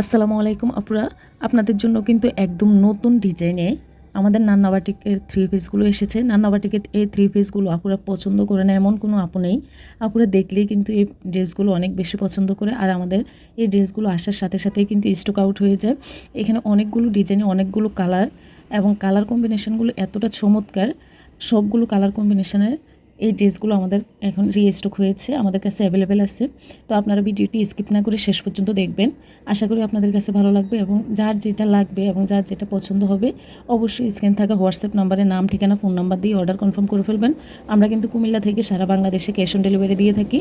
আসসালামু আলাইকুম, আপুরা। আপনাদের জন্য কিন্তু একদম নতুন ডিজাইনে আমাদের নান্নাবাটিকের থ্রি পিসগুলো এসেছে। নান্নাবাটিকের এই থ্রি পিসগুলো আপুরা পছন্দ করে না এমন কোনো আপু নেই। আপুরা দেখলেই কিন্তু এই ড্রেসগুলো অনেক বেশি পছন্দ করে। আর আমাদের এই ড্রেসগুলো আসার সাথে সাথেই কিন্তু স্টক আউট হয়ে যায়। এখানে অনেকগুলো ডিজাইনে অনেকগুলো কালার এবং কালার কম্বিনেশনগুলো এতটা চমৎকার। সবগুলো কালার কম্বিনেশনের এই ড্রেসগুলো আমাদের এখন রিস্টক হয়েছে, আমাদের কাছে অ্যাভেলেবেল আছে। তো আপনারা ভিডিওটি স্কিপ না করে শেষ পর্যন্ত দেখবেন। আশা করি আপনাদের কাছে ভালো লাগবে এবং যার যেটা লাগবে এবং যার যেটা পছন্দ হবে, অবশ্যই স্ক্রিন থাকা হোয়াটসঅ্যাপ নাম্বারে নাম, ঠিকানা ফোন নাম্বার দিয়ে অর্ডার কনফার্ম করে ফেলবেন। আমরা কিন্তু কুমিল্লা থেকে সারা বাংলাদেশে ক্যাশ অন ডেলিভারি দিয়ে থাকি।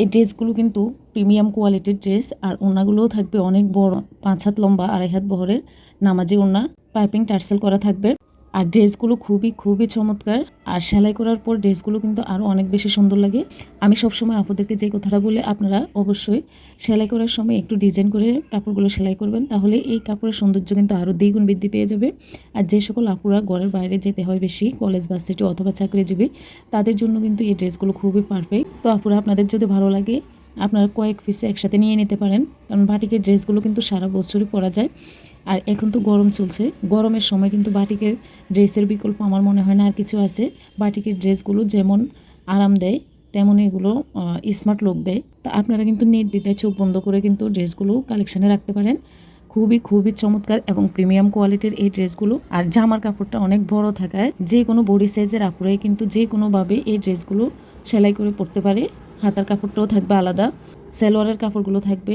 এই ড্রেসগুলো কিন্তু প্রিমিয়াম কোয়ালিটির ড্রেস আর ওনাগুলোও থাকবে অনেক বড়, পাঁচ হাত লম্বা, আড়াই হাত বহরের। নামাজি ওনা পাইপিং টার্সেল করা থাকবে। আর ড্রেসগুলো খুবই খুবই চমৎকার। আর সেলাই করার পর ড্রেসগুলো কিন্তু আরও অনেক বেশি সুন্দর লাগে। আমি সবসময় আপুদেরকে যে কথাটা বলে আপনারা অবশ্যই সেলাই করার সময় একটু ডিজাইন করে কাপড়গুলো সেলাই করবেন, তাহলে এই কাপড়ের সৌন্দর্য কিন্তু আরও দ্বিগুণ বৃদ্ধি পেয়ে যাবে। আর যে সকল আপুরা ঘরের বাইরে যেতে হয় বেশি, কলেজ ভার্সিটি অথবা চাকরিজীবী তাদের জন্য কিন্তু এই ড্রেসগুলো খুবই পারফেক্ট তো আপুরা, আপনাদের যদি ভালো লাগে, আপনারা কয়েক পিস একসাথে নিয়ে নিতে পারেন। কারণ বাটিকের ড্রেসগুলো কিন্তু সারা বছরই পরা যায়। আর এখন তো গরম চলছে। গরমের সময় কিন্তু বাটিকের ড্রেসের বিকল্প আমার মনে হয় না আর কিছু আছে। বাটিকের ড্রেসগুলো যেমন আরাম দেয়, তেমন এগুলো স্মার্ট লুক দেয়। তা আপনারা কিন্তু নির্দ্বিধায় চোখ বন্ধ করে কিন্তু ড্রেসগুলো কালেকশানে রাখতে পারেন। খুবই খুবই চমৎকার এবং প্রিমিয়াম কোয়ালিটির এই ড্রেসগুলো। আর জামার কাপড়টা অনেক বড় থাকায় যে কোনো বডি সাইজের আপুরাই কিন্তু যে কোনোভাবে এই ড্রেসগুলো সেলাই করে পরতে পারে। হাতার কাপড়টাও থাকবে আলাদা, সালোয়ারের কাপড়গুলো থাকবে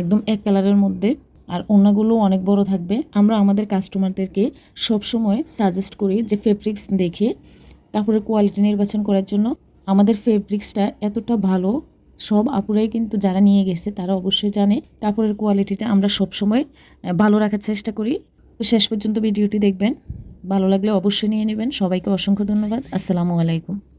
একদম এক কালারের মধ্যে। আর ওনাগুলো অনেক বড় থাকবে। আমরা আমাদের কাস্টমারদেরকে সবসময় সাজেস্ট করি যে ফেব্রিক্স দেখে কাপড়ের কোয়ালিটি নির্বাচন করার জন্য। আমাদের ফেব্রিক্সটা এতটা ভালো, সব আপুরাই কিন্তু যারা নিয়ে গেছে তারা অবশ্যই জানে। কাপড়ের কোয়ালিটিটা আমরা সবসময় ভালো রাখার চেষ্টা করি। তো শেষ পর্যন্ত ভিডিওটি দেখবেন। ভালো লাগলে অবশ্যই নিয়ে নেবেন। সবাইকে অসংখ্য ধন্যবাদ। আসসালামু আলাইকুম।